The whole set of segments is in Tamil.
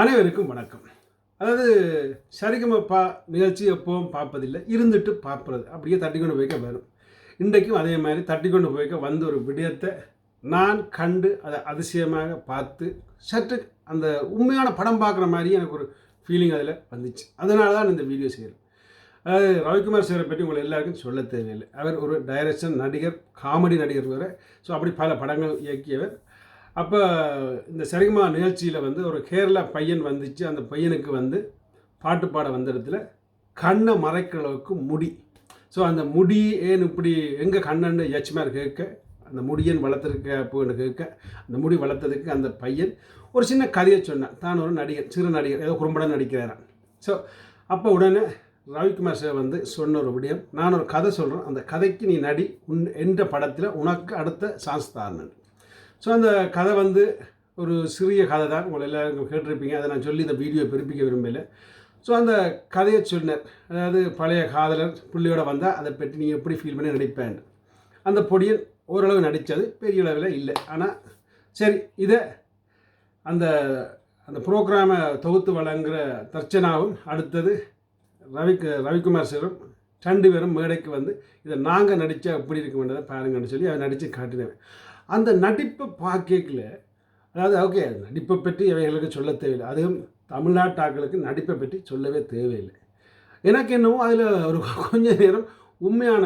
அனைவருக்கும் வணக்கம். அதாவது சரிகமப்பா நிகழ்ச்சி எப்பவும் பார்ப்பதில்லை இருந்துட்டு பார்ப்பறது அப்படியே தட்டி கொண்டு போய்க்க வரும் இன்றைக்கும் அதே மாதிரி தட்டி கொண்டு போய்க்க வந்த ஒரு விடயத்தை நான் கண்டு அதை அதிசயமாக பார்த்து சற்று அந்த உண்மையான படம் பார்க்குற மாதிரி எனக்கு ஒரு ஃபீலிங் அதில் வந்துச்சு. அதனால தான் இந்த வீடியோ செய்கிறேன். அதாவது ரவிக்குமார் சாரை பற்றி உங்களை எல்லாருக்கும் சொல்ல தேவையில்லை. அவர் ஒரு டைரக்ஷன் நடிகர் காமெடி நடிகர் வேறு. ஸோ அப்படி பல படங்கள் இயக்கியவர். அப்போ இந்த சரிகமா நிகழ்ச்சியில் வந்து ஒரு கேரளா பையன் வந்துச்சு. அந்த பையனுக்கு வந்து பாட்டு பாட வந்த இடத்துல கண்ணை மறைக்கிற அளவுக்கு முடி. ஸோ அந்த முடி ஏன் இப்படி எங்கே கண்ணன்னு எச்மார் கேட்க அந்த முடியன் வளர்த்துருக்க அப்படின்னு கேட்க அந்த முடி வளர்த்ததுக்கு அந்த பையன் ஒரு சின்ன கதையை சொன்னான். தான் ஒரு நடிகர் சிறு நடிகர் ஏதோ குறும்படம் நடிக்கிறாரான் ஸோ அப்போ உடனே ரவிக்குமார் சார் வந்து சொன்ன ஒரு விடயம் நான் ஒரு கதை சொல்கிறேன் அந்த கதைக்கு நீ நடி உன் என்ற படத்தில் உனக்கு அடுத்த சான்ஸ் தாருன்னு ஸோ அந்த கதை வந்து ஒரு சிறிய கதை தான் உங்களை எல்லாருக்கும் கேட்டிருப்பீங்க. அதை நான் சொல்லி இந்த வீடியோ பெருப்பிக்க விரும்பலை ஸோ அந்த கதையை சொன்னார் அதாவது பழைய காதலர் புள்ளியோட வந்தால் அதை பற்றி நீங்கள் எப்படி ஃபீல் பண்ணி நடிப்பேன்? அந்த பொடியன் ஓரளவு நடித்தது பெரிய அளவில் இல்லை. ஆனால் சரி இதை அந்த அந்த ப்ரோக்ராமை தொகுத்து வழங்குகிற தர்ச்சனாவும் அடுத்தது ரவி ரவிக்குமார் சரும் ரெண்டு பேரும் மேடைக்கு வந்து இதை நாங்கள் நடித்தா எப்படி இருக்க வேண்டியதை பாருங்கன்னு சொல்லி அதை நடித்து காட்டினேன் அந்த நடிப்பை பார்க்கல அதாவது ஓகே நடிப்பை பற்றி இவைகளுக்கு சொல்ல தேவையில்லை. அதுவும் தமிழ்நாட்டாக்களுக்கு நடிப்பை பற்றி சொல்லவே தேவையில்லை. எனக்கு என்னவோ அதில் ஒரு கொஞ்ச நேரம் உண்மையான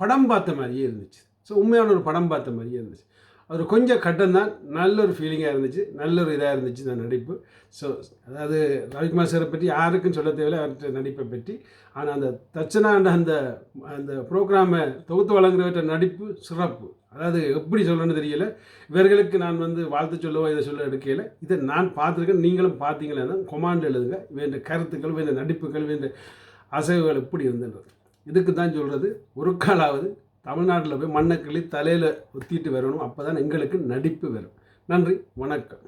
படம் பார்த்த மாதிரியே இருந்துச்சு. ஸோ உண்மையான ஒரு படம் பார்த்த மாதிரியே இருந்துச்சு. ஒரு கொஞ்சம் கட்டம் தான் நல்ல ஒரு ஃபீலிங்காக இருந்துச்சு. நல்ல ஒரு இதாக இருந்துச்சு இந்த நடிப்பு. ஸோ அதாவது ரவிக்குமார் சாரை பற்றி யாருக்கும் சொல்ல தேவையில்லை. அவர்கிட்ட நடிப்பை பற்றி. ஆனால் அந்த தச்சனாண்ட அந்த அந்த ப்ரோக்ராமை தொகுத்து வழங்குறவற்ற நடிப்பு சிறப்பு. அதாவது எப்படி சொல்லணும்னு தெரியல. இவர்களுக்கு நான் வந்து வாழ்த்து சொல்லவோ இதை சொல்ல எடுக்கையில் இதை நான் பார்த்துருக்கேன். நீங்களும் பார்த்தீங்களேன்னா கொமாண்ட் எழுதுங்க. வேண்ட கருத்துக்கள் வேண்ட நடிப்புகள் வேண்ட அசைவுகள் எப்படி இருந்தது? இதுக்கு தான் சொல்கிறது ஒரு காலாவது தமிழ்நாட்டில் போய் மண்ணக்கிளி தலையில் ஒத்திட்டு வரணும். அப்போ தான் எங்களுக்கு நடிப்பு வரும். நன்றி வணக்கம்.